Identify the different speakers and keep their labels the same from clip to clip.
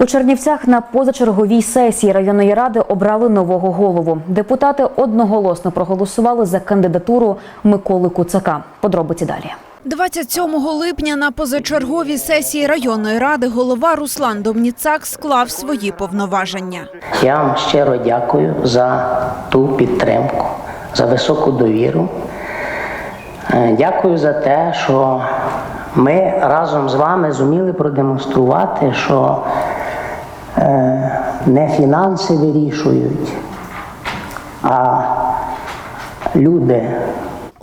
Speaker 1: У Чернівцях на позачерговій сесії районної ради обрали нового голову. Депутати одноголосно проголосували за кандидатуру Миколи Куцака. Подробиці далі.
Speaker 2: 27 липня на позачерговій сесії районної ради голова Руслан Домніцак склав свої повноваження.
Speaker 3: Я вам щиро дякую за ту підтримку, за високу довіру. Е, Дякую за те, що ми разом з вами зуміли продемонструвати, що не фінанси вирішують, а люди.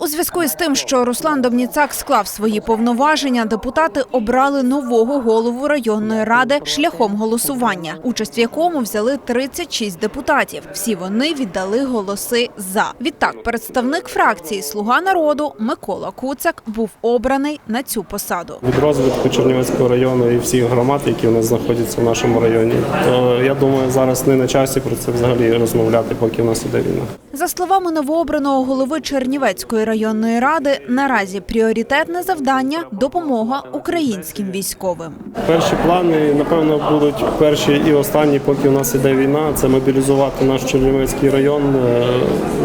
Speaker 2: У зв'язку із тим, що Руслан Домніцак склав свої повноваження, депутати обрали нового голову районної ради шляхом голосування, участь в якому взяли 36 депутатів. Всі вони віддали голоси за. Відтак, представник фракції Слуга народу Микола Куцак був обраний на цю посаду.
Speaker 4: від розвитку Чернівецького району і всіх громад, які у нас знаходяться в нашому районі. То я думаю, зараз не на часі про це взагалі розмовляти, поки в нас іде війна.
Speaker 2: За словами новообраного голови Чернівецької районної ради, наразі пріоритетне завдання допомога українським військовим.
Speaker 4: Перші плани, напевно, будуть перші і останні, поки у нас іде війна. Це мобілізувати наш Чернівецький район е,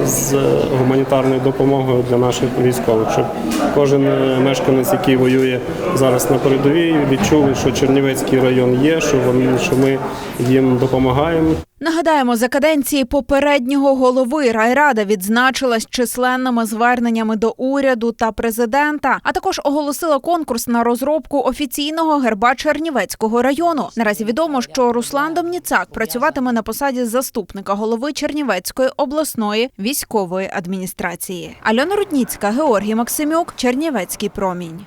Speaker 4: з гуманітарною допомогою для наших військових, щоб кожен мешканець, який воює зараз на передовій, відчули, що Чернівецький район є, що вони що ми їм допомагаємо.
Speaker 2: Нагадаємо, за каденції попереднього голови райрада відзначилась численними зверненнями до уряду та президента, а також оголосила конкурс на розробку офіційного герба Чернівецького району. Наразі відомо, що Руслан Домніцак працюватиме на посаді заступника голови Чернівецької обласної військової адміністрації. Альона Рудніцька, Георгій Максимюк, Чернівецький промінь.